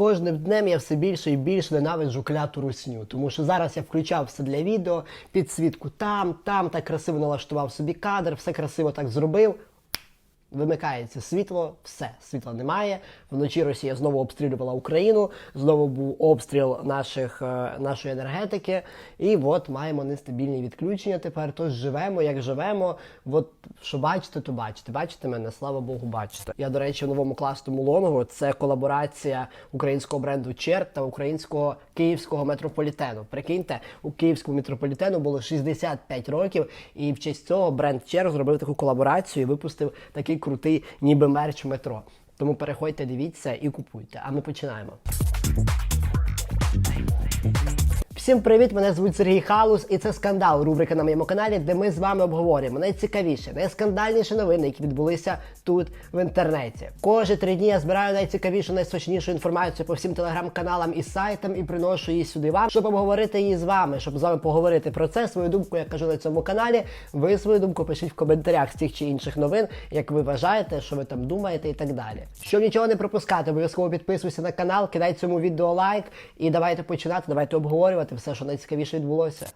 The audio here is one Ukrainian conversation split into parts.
кожним днем я все більше і більше ненавиджу кляту русню, тому що зараз я включав все для відео, підсвітку там, там так красиво налаштував собі кадр, все красиво так зробив. Вимикається світло, все, світла немає. Вночі Росія знову обстрілювала Україну, знову був обстріл наших, е, нашої енергетики. І от маємо нестабільні відключення тепер. Тож живемо, як живемо. От що бачите, то бачите. Бачите мене, слава Богу, бачите. Я, до речі, в новому класному лонгу це колаборація українського бренду Черт та українського київського метрополітену. Прикиньте, у київському метрополітену було 65 років, і в честь цього бренд Черт зробив таку колаборацію і випустив такий крутий, ніби мерч метро. Тому переходьте, дивіться і купуйте. А ми починаємо. Всім привіт! Мене звуть Сергій Халус, і це скандал. Рубрика на моєму каналі, де ми з вами обговорюємо найцікавіші, найскандальніші новини, які відбулися тут в інтернеті. Кожні три дні я збираю найцікавішу, найсочнішу інформацію по всім телеграм-каналам і сайтам і приношу її сюди вам, щоб обговорити її з вами, щоб з вами поговорити про це. Свою думку я кажу на цьому каналі. Ви свою думку пишіть в коментарях з тих чи інших новин, як ви вважаєте, що ви там думаєте, і так далі. Щоб нічого не пропускати, обов'язково підписуйся на канал, кидай цьому відео лайк і давайте починати, давайте обговорювати все, що найцікавіше відбулося.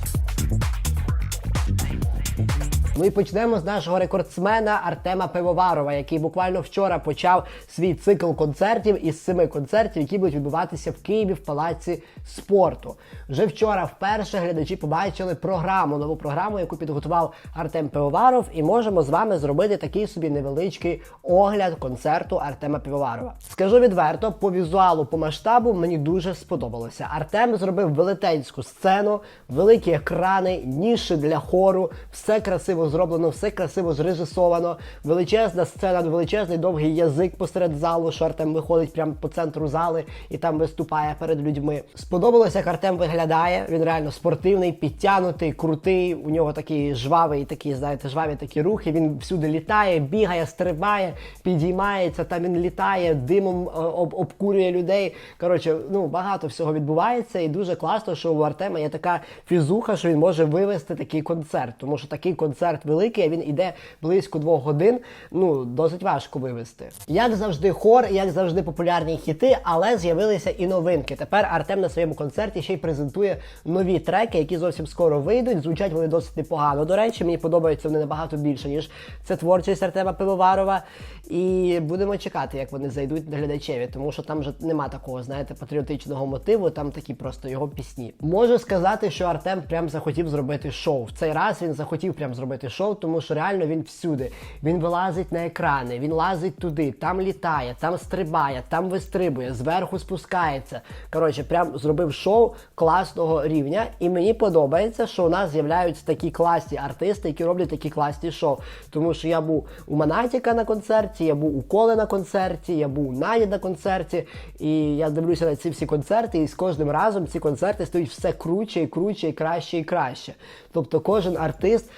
Ну і почнемо з нашого рекордсмена Артема Пивоварова, який буквально вчора почав свій цикл концертів із семи концертів, які будуть відбуватися в Києві в палаці спорту. Вже вчора вперше глядачі побачили програму, нову програму, яку підготував Артем Пивоваров, і можемо з вами зробити такий собі невеличкий огляд концерту Артема Пивоварова. Скажу відверто, по візуалу, по масштабу мені дуже сподобалося. Артем зробив велетенську сцену, великі екрани, ніші для хору, все красиво зроблено, все красиво зрежисовано. Величезна сцена, величезний довгий язик посеред залу, що Артем виходить прямо по центру зали і там виступає перед людьми. Сподобалося, як Артем виглядає. Він реально спортивний, підтянутий, крутий. У нього такий жвавий, такі, знаєте, жваві такі рухи. Він всюди літає, бігає, стрибає, підіймається. Там він літає, димом е, об, обкурює людей. Коротше, ну багато всього відбувається, і дуже класно, що у Артема є така фізуха, що він може вивести такий концерт, тому що такий концерт великий, а він іде близько двох годин. Ну досить важко вивести. Як завжди, хор, як завжди, популярні хіти, але з'явилися і новинки. Тепер Артем на своєму концерті ще й презентує нові треки, які зовсім скоро вийдуть. Звучать вони досить непогано. До речі, мені подобаються вони набагато більше, ніж це творчість Артема Пивоварова. І будемо чекати, як вони зайдуть до глядачеві, тому що там вже нема такого, знаєте, патріотичного мотиву, там такі просто його пісні. Можу сказати, що Артем прям захотів зробити шоу. В цей раз він захотів прям зробити шоу, тому що реально він всюди. Він вилазить на екрани, він лазить туди, там літає, там стрибає, там вистрибує, зверху спускається. Коротше, прям зробив шоу класного рівня. І мені подобається, що у нас з'являються такі класні артисти, які роблять такі класні шоу. Тому що я був у Манатіка на концерті, я був у Коли на концерті, я був у Наді на концерті. І я дивлюся на ці всі концерти, і з кожним разом ці концерти стають все круче і круче, і краще і краще. Тобто кожен артист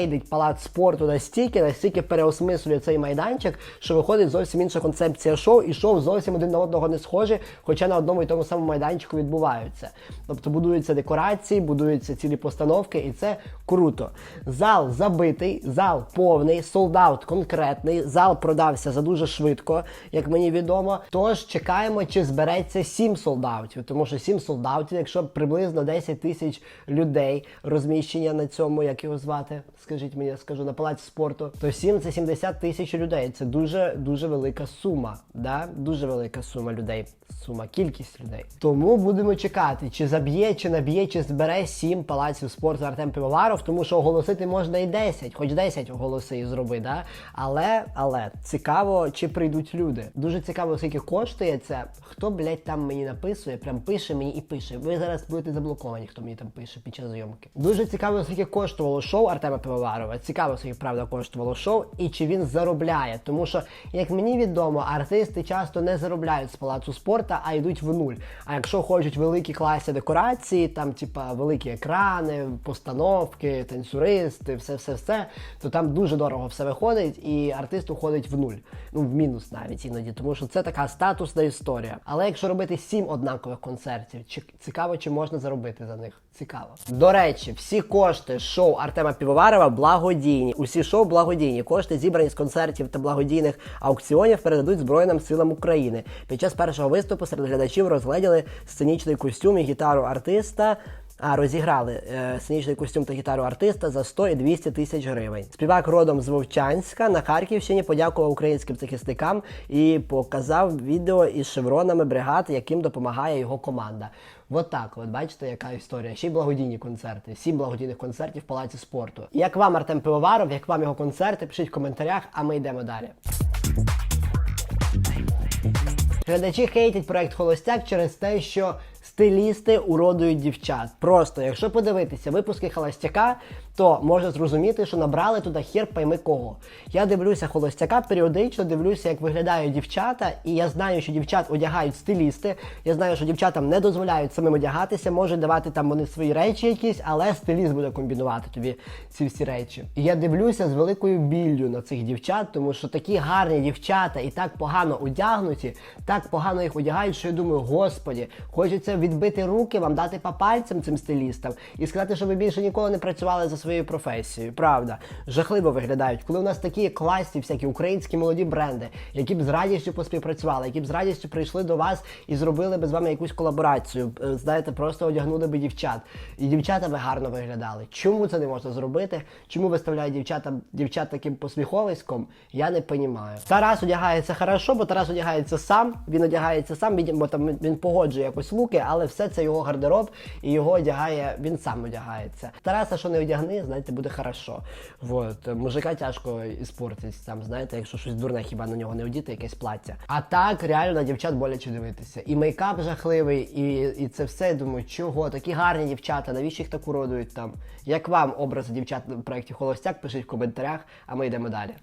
апгрейдить палац спорту настільки, настільки переосмислює цей майданчик, що виходить зовсім інша концепція шоу, і шоу зовсім один на одного не схожі, хоча на одному і тому самому майданчику відбуваються. Тобто будуються декорації, будуються цілі постановки, і це круто. Зал забитий, зал повний, солдат конкретний. Зал продався за дуже швидко, як мені відомо. Тож чекаємо, чи збереться сім солдатів, тому що сім солдатів, якщо приблизно 10 тисяч людей розміщення на цьому, як його звати, скажіть мені, я скажу на палаці спорту, то 7 це 70 тисяч людей. Це дуже дуже велика сума. Да? Дуже велика сума людей. Сума, кількість людей. Тому будемо чекати, чи заб'є, чи наб'є, чи збере 7 палаців спорту Артем Пивоваров, тому що оголосити можна і 10, хоч 10 оголоси і зроби, да? Але, але цікаво, чи прийдуть люди. Дуже цікаво, скільки коштує це. Хто, блядь, там мені написує, прям пише мені і пише. Ви зараз будете заблоковані, хто мені там пише під час зйомки. Дуже цікаво, скільки коштувало шоу Артема Пивоварова. Цікаво, скільки правда коштувало шоу, і чи він заробляє. Тому що, як мені відомо, артисти часто не заробляють з палацу спорту, а йдуть в нуль. А якщо хочуть великі класні декорації, там, типа, великі екрани, постановки, танцюристи, все, все, все, то там дуже дорого все виходить, і артист уходить в нуль. Ну, в мінус навіть іноді, тому що це така статусна історія. Але якщо робити сім однакових концертів, чи цікаво, чи можна заробити за них? Цікаво. До речі, всі кошти шоу Артема Півоварова Пивоварова благодійні. Усі шоу благодійні. Кошти зібрані з концертів та благодійних аукціонів передадуть Збройним силам України. Під час першого виступу серед глядачів розгляділи сценічний костюм і гітару артиста. А розіграли е, сценічний костюм та гітару артиста за 100 і 200 тисяч гривень. Співак родом з Вовчанська на Харківщині подякував українським захисникам і показав відео із шевронами бригад, яким допомагає його команда. От так, от бачите, яка історія. Ще й благодійні концерти. Сім благодійних концертів в палаці спорту. Як вам Артем Пивоваров, як вам його концерти? Пишіть в коментарях, а ми йдемо далі. Глядачі хейтять проект Холостяк через те, що стилісти уродують дівчат. Просто, якщо подивитися випуски Холостяка, то можна зрозуміти, що набрали туди хер пойми кого. Я дивлюся Холостяка, періодично дивлюся, як виглядають дівчата, і я знаю, що дівчат одягають стилісти. Я знаю, що дівчатам не дозволяють самим одягатися, можуть давати там вони свої речі якісь, але стиліст буде комбінувати тобі ці всі речі. І я дивлюся з великою біллю на цих дівчат, тому що такі гарні дівчата і так погано одягнуті, так погано їх одягають, що я думаю, господі, хочеться відбити руки, вам дати по пальцям цим стилістам і сказати, що ви більше ніколи не працювали за своєю професією. Правда, жахливо виглядають, коли у нас такі класні, всякі українські молоді бренди, які б з радістю поспівпрацювали, які б з радістю прийшли до вас і зробили би з вами якусь колаборацію. Е, Знаєте, просто одягнули би дівчат. І дівчата би гарно виглядали. Чому це не можна зробити? Чому виставляють дівчата, дівчат таким посміховиськом? Я не розумію. Тарас одягається хорошо, бо Тарас одягається сам. Він одягається сам, бо там він погоджує якось луки, але все це його гардероб і його одягає, він сам одягається. Тараса, що не одягни, знаєте, буде хорошо. Вот. Мужика тяжко іспортить там, знаєте, якщо щось дурне, хіба на нього не одіти, якесь плаття. А так реально на дівчат боляче дивитися. І мейкап жахливий, і, і це все. Я думаю, чого? Такі гарні дівчата, навіщо їх так уродують там? Як вам образи дівчат в проєкті Холостяк? Пишіть в коментарях, а ми йдемо далі.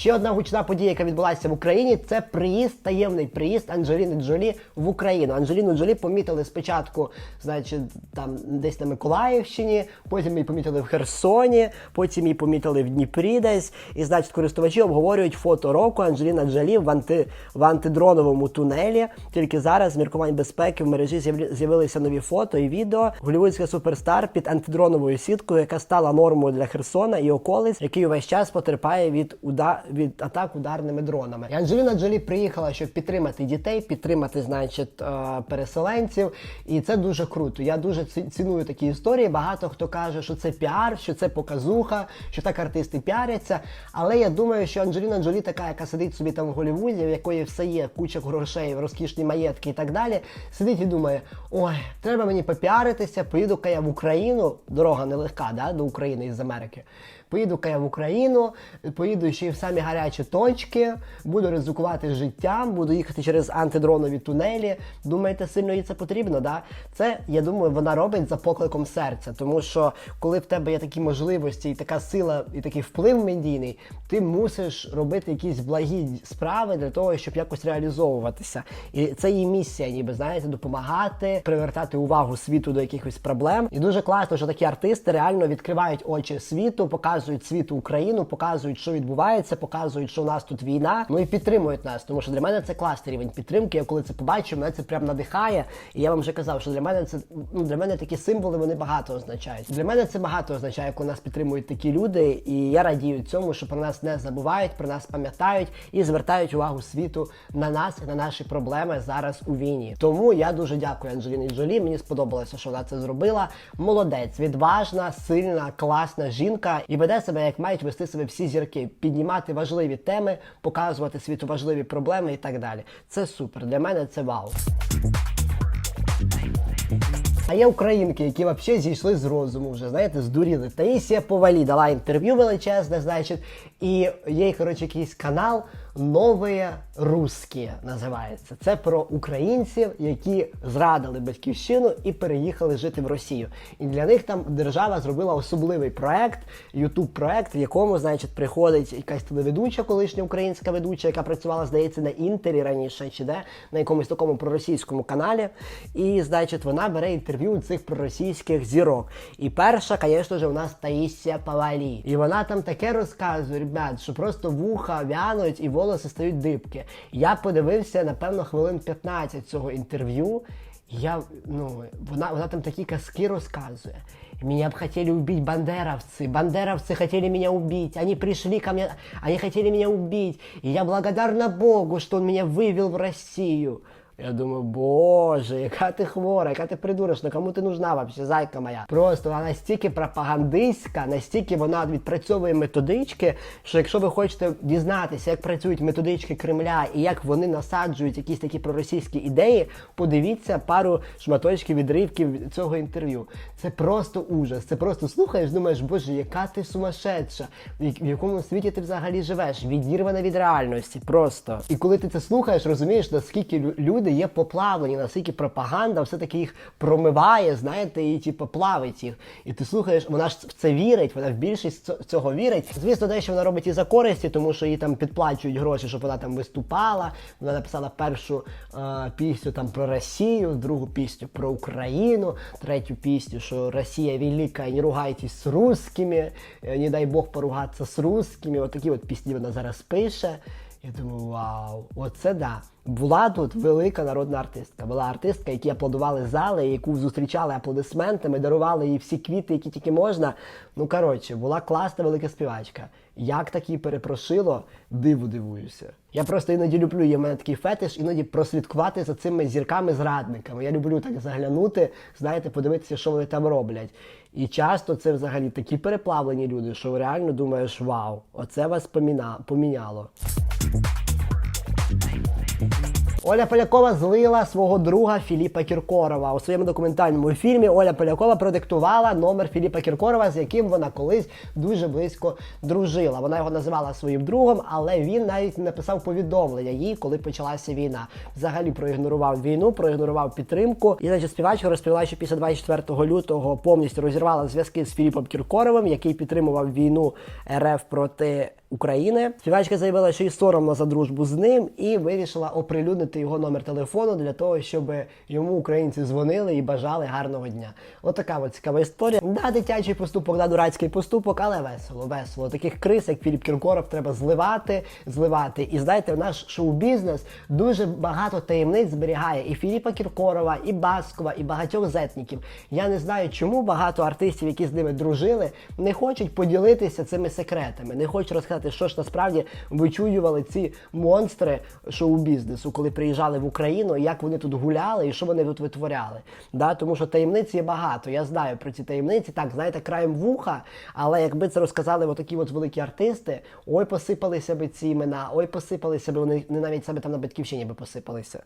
Ще одна гучна подія, яка відбулася в Україні, це приїзд, таємний приїзд Анджеліни Джолі в Україну. Анджеліну Джолі помітили спочатку, значить, там десь на Миколаївщині, потім її помітили в Херсоні, потім її помітили в Дніпрі десь. І, значить, користувачі обговорюють фото року Анджеліна Джолі в, анти, в антидроновому тунелі. Тільки зараз з міркувань безпеки в мережі з'явилися нові фото і відео. Голівудська суперстар під антидроновою сіткою, яка стала нормою для Херсона і околиць, який увесь час потерпає від уда... від атак ударними дронами. Анджеліна Джолі приїхала, щоб підтримати дітей, підтримати, значить, е, переселенців. І це дуже круто. Я дуже ціную такі історії. Багато хто каже, що це піар, що це показуха, що так артисти піаряться. Але я думаю, що Анджеліна Джолі така, яка сидить собі там в Голлівуді, в якої все є, куча грошей, розкішні маєтки і так далі, сидить і думає: ой, треба мені попіаритися, поїду-ка я в Україну. Дорога нелегка, да, до України із Америки. Поїду-ка я в Україну, поїду ще й в самі гарячі точки, буду ризикувати життям, буду їхати через антидронові тунелі. Думаєте, сильно їй це потрібно? Да? Це, я думаю, вона робить за покликом серця. Тому що коли в тебе є такі можливості і така сила, і такий вплив медійний, ти мусиш робити якісь благі справи для того, щоб якось реалізовуватися. І це її місія, ніби знаєте, допомагати, привертати увагу світу до якихось проблем. І дуже класно, що такі артисти реально відкривають очі світу, показують світу Україну, показують, що відбувається, показують, що у нас тут війна. Ну і підтримують нас. Тому що для мене це класний рівень підтримки. Я коли це побачив, мене це прям надихає. І я вам вже казав, що для мене це ну для мене такі символи вони багато означають. Для мене це багато означає, коли нас підтримують такі люди. І я радію цьому, що про нас не забувають, про нас пам'ятають і звертають увагу світу на нас і на наші проблеми зараз у війні. Тому я дуже дякую Анджеліні Джолі. Мені сподобалося, що вона це зробила. Молодець, відважна, сильна, класна жінка і веде себе, як мають вести себе всі зірки, піднімати важливі теми, показувати світу важливі проблеми і так далі. Це супер. Для мене це вау. А є українки, які взагалі зійшли з розуму вже, знаєте, здуріли. Таїсія Повалі дала інтерв'ю величезне, значить, і є, коротше, якийсь канал Нові Русські називається. Це про українців, які зрадили батьківщину і переїхали жити в Росію. І для них там держава зробила особливий проект, ютуб проект, в якому, значить, приходить якась телеведуча, колишня українська ведуча, яка працювала, здається, на інтері раніше, чи де на якомусь такому проросійському каналі. І, значить, вона бере інтерв'ю цих проросійських зірок. І перша, звісно ж, у нас Таїсія Павалі. І вона там таке розказує, ребят, що просто вуха вянуть і волоси стають дибки. Я подивився, напевно, хвилин 15 цього інтерв'ю. Я, ну, вона, вона там такі казки розказує. Меня бы хотели убить бандеровцы. Бандеровцы хотели меня убить. Они пришли ко мне, они хотели меня убить. И я благодарна Богу, что он меня вывел в Россию. Я думаю, боже, яка ти хвора, яка ти придурочна, кому ти нужна вообще, зайка моя. Просто вона настільки пропагандистська, настільки вона відпрацьовує методички, що якщо ви хочете дізнатися, як працюють методички Кремля і як вони насаджують якісь такі проросійські ідеї, подивіться пару шматочків відривків цього інтерв'ю. Це просто ужас. Це просто слухаєш, думаєш, боже, яка ти сумасшедша, в якому світі ти взагалі живеш, відірвана від реальності. Просто. І коли ти це слухаєш, розумієш, наскільки лю- люди є поплавлені, наскільки пропаганда все-таки їх промиває, знаєте, і типу плавить їх. І ти слухаєш, вона ж в це вірить, вона в більшість цього вірить. Звісно, дещо вона робить і за користі, тому що їй там підплачують гроші, щоб вона там виступала. Вона написала першу е, пісню там про Росію, другу пісню про Україну, третю пісню, що Росія велика, і не ругайтесь з русскими, е, не дай Бог поругатися з русскими. От от пісні вона зараз пише. Я думаю, вау, оце да. Була тут велика народна артистка. Була артистка, які аплодували зали, яку зустрічали аплодисментами, дарували їй всі квіти, які тільки можна. Ну коротше, була класна велика співачка. Як так її перепрошило, диву дивуюся. Я просто іноді люблю, є в мене такий фетиш, іноді прослідкувати за цими зірками-зрадниками. Я люблю так заглянути, знаєте, подивитися, що вони там роблять. І часто це взагалі такі переплавлені люди, що реально думаєш, вау, оце вас поміна- поміняло. Оля Полякова злила свого друга Філіпа Кіркорова. У своєму документальному фільмі Оля Полякова продиктувала номер Філіпа Кіркорова, з яким вона колись дуже близько дружила. Вона його називала своїм другом, але він навіть написав повідомлення їй, коли почалася війна. Взагалі проігнорував війну, проігнорував підтримку. І значить, співачка розповіла, що після 24 лютого повністю розірвала зв'язки з Філіпом Кіркоровим, який підтримував війну РФ проти України. Співачка заявила, що їй соромно за дружбу з ним, і вирішила оприлюднити його номер телефону для того, щоб йому українці дзвонили і бажали гарного дня. Отака от цікава історія. Да, дитячий поступок, да, дурацький поступок, але весело, весело. Таких крис, як Філіп Кіркоров, треба зливати, зливати. І знаєте, наш шоу-бізнес дуже багато таємниць зберігає і Філіпа Кіркорова, і Баскова, і багатьох зетників. Я не знаю, чому багато артистів, які з ними дружили, не хочуть поділитися цими секретами, не хочуть розказати, що ж насправді вичуювали ці монстри шоу-бізнесу, коли приїжджали в Україну, як вони тут гуляли і що вони тут витворяли. Да? Тому що таємниць є багато. Я знаю про ці таємниці, так, знаєте, краєм вуха, але якби це розказали отакі от великі артисти, ой, посипалися би ці імена, ой, посипалися би вони не навіть себе там на батьківщині би посипалися.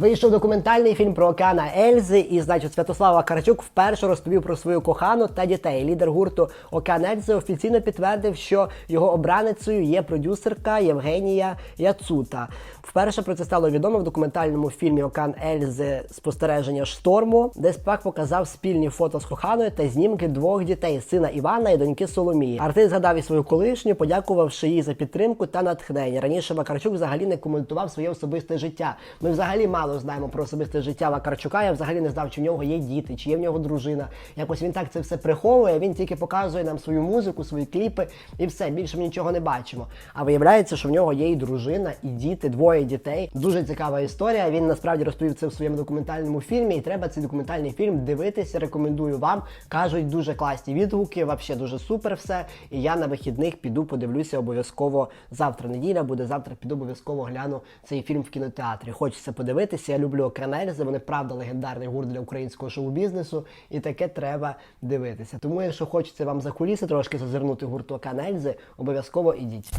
Вийшов документальний фільм про океана Ельзи, і значить Святослава Карачук вперше розповів про свою кохану та дітей. Лідер гурту Океан Ельзи офіційно підтвердив, що його обраницею є продюсерка Євгенія Яцута. Вперше про це стало відомо в документальному фільмі Океан Ельзи спостереження шторму, де спак показав спільні фото з коханою та знімки двох дітей сина Івана і доньки Соломії. Артист згадав і свою колишню, подякувавши їй за підтримку та натхнення. Раніше Вакарчук взагалі не коментував своє особисте життя. Ми взагалі мало знаємо про особисте життя Вакарчука. Я взагалі не знав, чи в нього є діти, чи є в нього дружина. Якось він так це все приховує. Він тільки показує нам свою музику, свої кліпи і все. Більше ми нічого не бачимо. А виявляється, що в нього є і дружина, і діти, двоє дітей. Дуже цікава історія. Він насправді розповів це в своєму документальному фільмі. І треба цей документальний фільм дивитися. Рекомендую вам. кажуть, дуже класні відгуки. Вообще дуже супер все. І я на вихідних піду, подивлюся обов'язково завтра. Неділя буде завтра. Піду обов'язково гляну цей фільм в кінотеатрі. Хочеться подивитися. Я люблю Океанельзи. Вони правда легендарний гурт для українського шоу-бізнесу, і таке треба дивитися. Тому, якщо хочеться вам за куліси трошки зазирнути гурту Канельзи, обов'язково ідіть.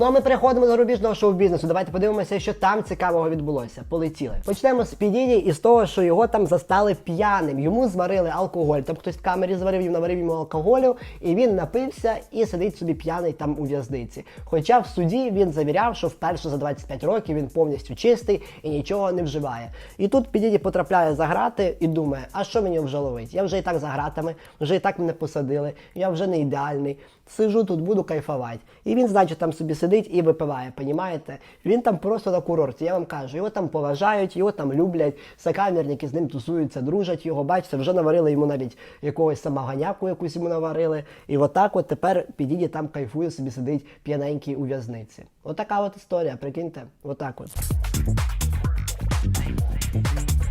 Ну ми переходимо до зарубіжного шоу-бізнесу. Давайте подивимося, що там цікавого відбулося. Полетіли. Почнемо з Підіді і з того, що його там застали п'яним. Йому зварили алкоголь. Там хтось в камері зварив їм, наварив йому алкоголю, і він напився і сидить собі п'яний там у в'язниці. Хоча в суді він завіряв, що вперше за 25 років він повністю чистий і нічого не вживає. І тут Підіді потрапляє за грати і думає, а що мені вже ловить? Я вже і так за гратами, вже і так мене посадили, я вже не ідеальний. Сижу тут, буду кайфувати. І він, значить, там собі сидить. Сидить і випиває, понімаєте? Він там просто на курорті, я вам кажу, його там поважають, його там люблять, сокамерники з ним тусуються, дружать його, бачите, вже наварили йому навіть якогось самоганяку, якусь йому наварили. І отак от тепер підійде там кайфує собі сидить п'яненький у в'язниці. Отака от історія, прикиньте, отак от.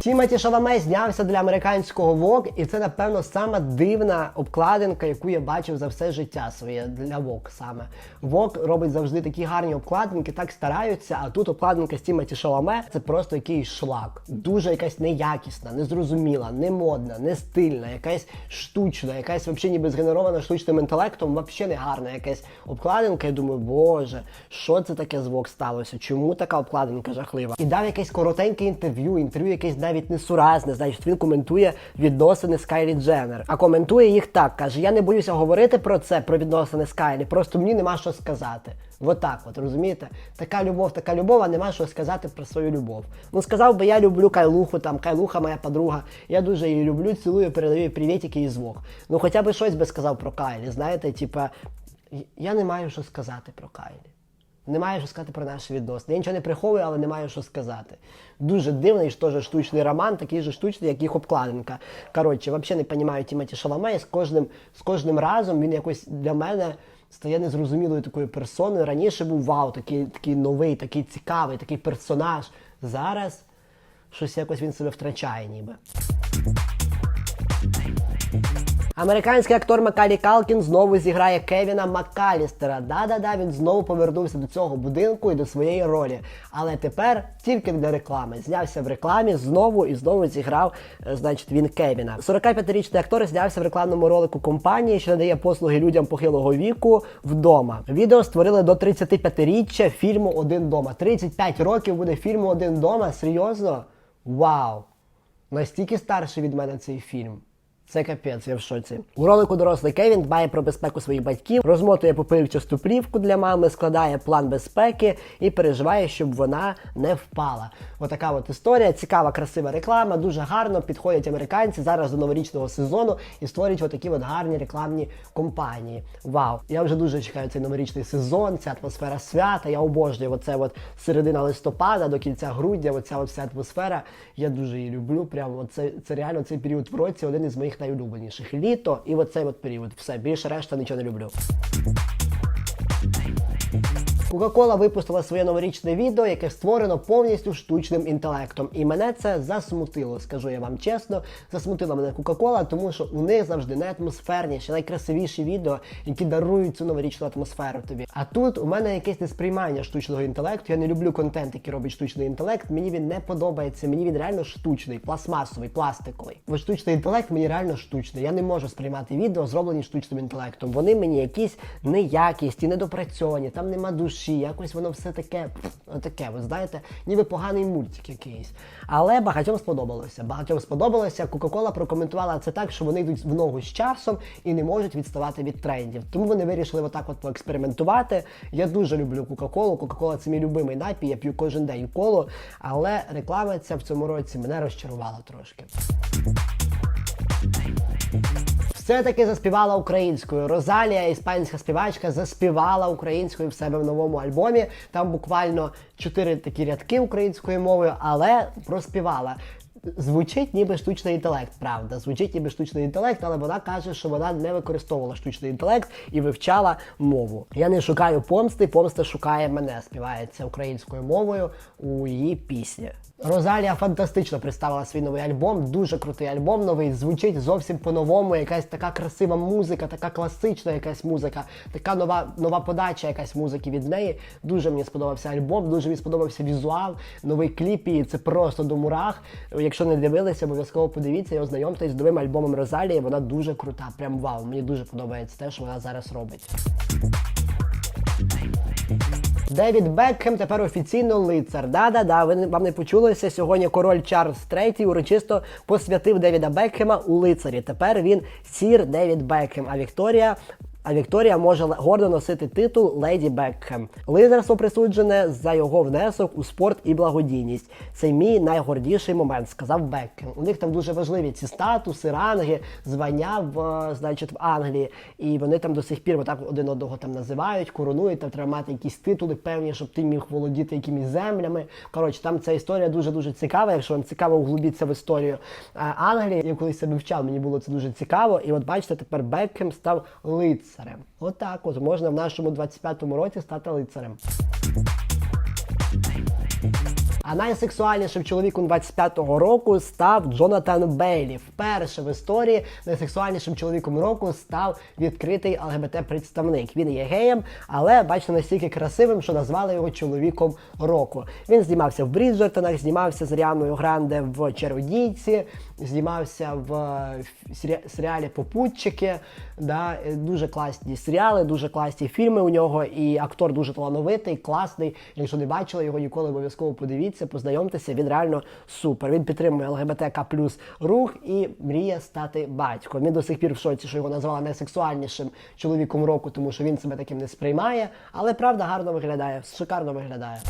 Тімоті Шаламе знявся для американського Vogue, і це, напевно, сама дивна обкладинка, яку я бачив за все життя своє для Vogue саме. Vogue робить завжди такі гарні обкладинки, так стараються, а тут обкладинка з Тімоті Шаламе це просто якийсь шлак. Дуже якась неякісна, незрозуміла, не модна, не стильна, якась штучна, якась взагалі ніби згенерована штучним інтелектом, взагалі не гарна якась обкладинка. Я думаю, боже, що це таке з Vogue сталося? Чому така обкладинка жахлива? І дав якесь коротеньке інтерв'ю, інтерв'ю якесь навіть несуразне. Значить, він коментує відносини з Кайлі Дженнер. А коментує їх так: каже: Я не боюся говорити про це, про відносини з Кайлі, просто мені нема що сказати. Отак, от розумієте? Така любов, така любов, а нема що сказати про свою любов. Ну сказав би, я люблю Кайлуху, там Кайлуха моя подруга. Я дуже її люблю, цілую, передаю їй привітики і звук. Ну хоча б щось би сказав про Кайлі. Знаєте, типа, я не маю що сказати про Кайлі. Немає що сказати про наші відносини. Я нічого не приховую, але не маю що сказати. Дуже дивний ж теж штучний роман, такий же штучний, як їх обкладинка. Коротше, взагалі не розумію Тімоті Шаламе, з кожним, з кожним разом він якось для мене стає незрозумілою такою персоною. Раніше був вау, такий, такий новий, такий цікавий, такий персонаж. Зараз щось якось він себе втрачає ніби. Американський актор Макалі Калкін знову зіграє Кевіна Маккалістера. Да-да-да, він знову повернувся до цього будинку і до своєї ролі. Але тепер тільки для реклами. Знявся в рекламі знову і знову зіграв, е, значить, він Кевіна. 45-річний актор знявся в рекламному ролику компанії, що надає послуги людям похилого віку вдома. Відео створили до 35-річчя фільму Один дома. 35 років буде фільму Один дома. Серйозно? Вау! Настільки старший від мене цей фільм. Це капець, я в шоці. У ролику дорослий Кевін дбає про безпеку своїх батьків, розмотує попивчасту плівку для мами, складає план безпеки і переживає, щоб вона не впала. Отака от історія, цікава, красива реклама, дуже гарно підходять американці зараз до новорічного сезону і створюють отакі от гарні рекламні компанії. Вау! Я вже дуже чекаю цей новорічний сезон, ця атмосфера свята. Я обожнюю оце от середина листопада до кінця грудня. Оця от вся атмосфера. Я дуже її люблю. Прямо це, це реально цей період в році один із моїх найулюбленіших. Літо і оцей от період. Все більше решта нічого не люблю. Кока-кола випустила своє новорічне відео, яке створено повністю штучним інтелектом. І мене це засмутило, скажу я вам чесно. Засмутила мене Кока-кола, тому що у них завжди найатмосферніші, найкрасивіші відео, які дарують цю новорічну атмосферу тобі. А тут у мене якесь несприймання штучного інтелекту. Я не люблю контент, який робить штучний інтелект. Мені він не подобається. Мені він реально штучний, пластмасовий, пластиковий. Бо штучний інтелект мені реально штучний. Я не можу сприймати відео, зроблені штучним інтелектом. Вони мені якісь неякісті, недопрацьовані, там нема душі, якось воно все таке, таке, ви знаєте, ніби поганий мультик якийсь. Але багатьом сподобалося. Багатьом сподобалося. Кока-кола прокоментувала це так, що вони йдуть в ногу з часом і не можуть відставати від трендів. Тому вони вирішили отак от поекспериментувати. Я дуже люблю Кока-колу. Кока-кола це мій любимий напій, я п'ю кожен день колу. Але реклама ця в цьому році мене розчарувала трошки. Все-таки заспівала українською. Розалія, іспанська співачка, заспівала українською в себе в новому альбомі. Там буквально чотири такі рядки українською мовою, але проспівала. Звучить ніби штучний інтелект, правда. Звучить ніби штучний інтелект, але вона каже, що вона не використовувала штучний інтелект і вивчала мову. Я не шукаю помсти, помста шукає мене. Співається українською мовою у її пісні. Розалія фантастично представила свій новий альбом, дуже крутий альбом новий. Звучить зовсім по-новому. Якась така красива музика, така класична якась музика, така нова нова подача якась музики від неї. Дуже мені сподобався альбом, дуже мені сподобався візуал, новий кліп, і це просто до мурах. Якщо не дивилися, обов'язково подивіться і ознайомтесь з новим альбомом Розалії. Вона дуже крута. Прям вау. Мені дуже подобається те, що вона зараз робить. Девід Бекхем тепер офіційно лицар. Да-да-да, ви вам не почулося. Сьогодні король Чарльз III урочисто посвятив Девіда Бекхема у лицарі. Тепер він сір Девід Бекхем, а Вікторія. А Вікторія може гордо носити титул Леді Бекхем. Лидерство присуджене за його внесок у спорт і благодійність. Це мій найгордіший момент, сказав Бекхем. У них там дуже важливі ці статуси, ранги, звання в значить в Англії. І вони там до сих пір отак один одного там називають, коронують, там треба мати якісь титули певні, щоб ти міг володіти якимись землями. Коротше, там ця історія дуже дуже цікава. Якщо вам цікаво углубитися в історію е, Англії, я колись себе вчав, мені було це дуже цікаво. І от бачите, тепер Бекхем став лицарем. Отак, от можна в нашому 25-му році стати лицарем. А найсексуальнішим чоловіком 25-го року став Джонатан Бейлі. Вперше в історії найсексуальнішим чоловіком року став відкритий ЛГБТ-представник. Він є геєм, але бачите, настільки красивим, що назвали його чоловіком року. Він знімався в Бріджертонах, знімався з Ріаною Гранде в Чародійці, знімався в е, серіалі Попутчики. Да, е, дуже класні серіали, дуже класні фільми у нього, і актор дуже талановитий, класний. Якщо не бачили його ніколи, обов'язково подивіться, познайомтеся. Він реально супер. Він підтримує ЛГБТК плюс рух і мріє стати батьком. Він до сих пір в шоці, що його назвали найсексуальнішим чоловіком року, тому що він себе таким не сприймає. Але правда гарно виглядає, шикарно виглядає.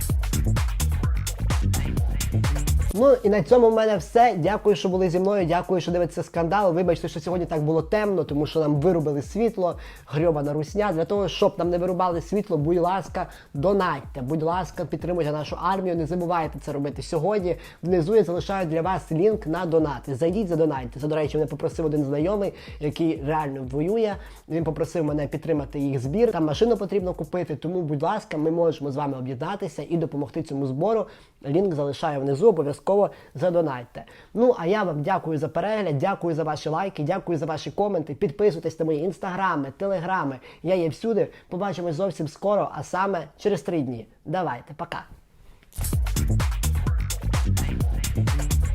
Ну і на цьому в мене все. Дякую, що були зі мною. Дякую, що дивитеся скандал. Вибачте, що сьогодні так було темно, тому що нам вирубили світло, грьобана русня. Для того, щоб нам не вирубали світло, будь ласка, донатьте. Будь ласка, підтримуйте нашу армію. Не забувайте це робити сьогодні. Внизу я залишаю для вас лінк на донати. Зайдіть, задонатьте. Це, до речі, мене попросив один знайомий, який реально воює. Він попросив мене підтримати їх збір. Там машину потрібно купити. Тому, будь ласка, ми можемо з вами об'єднатися і допомогти цьому збору. Лінк залишаю внизу, обов'язково задонайте. Ну а я вам дякую за перегляд, дякую за ваші лайки, дякую за ваші коменти. Підписуйтесь на мої інстаграми, телеграми. Я є всюди. Побачимось зовсім скоро, а саме через три дні. Давайте, пока.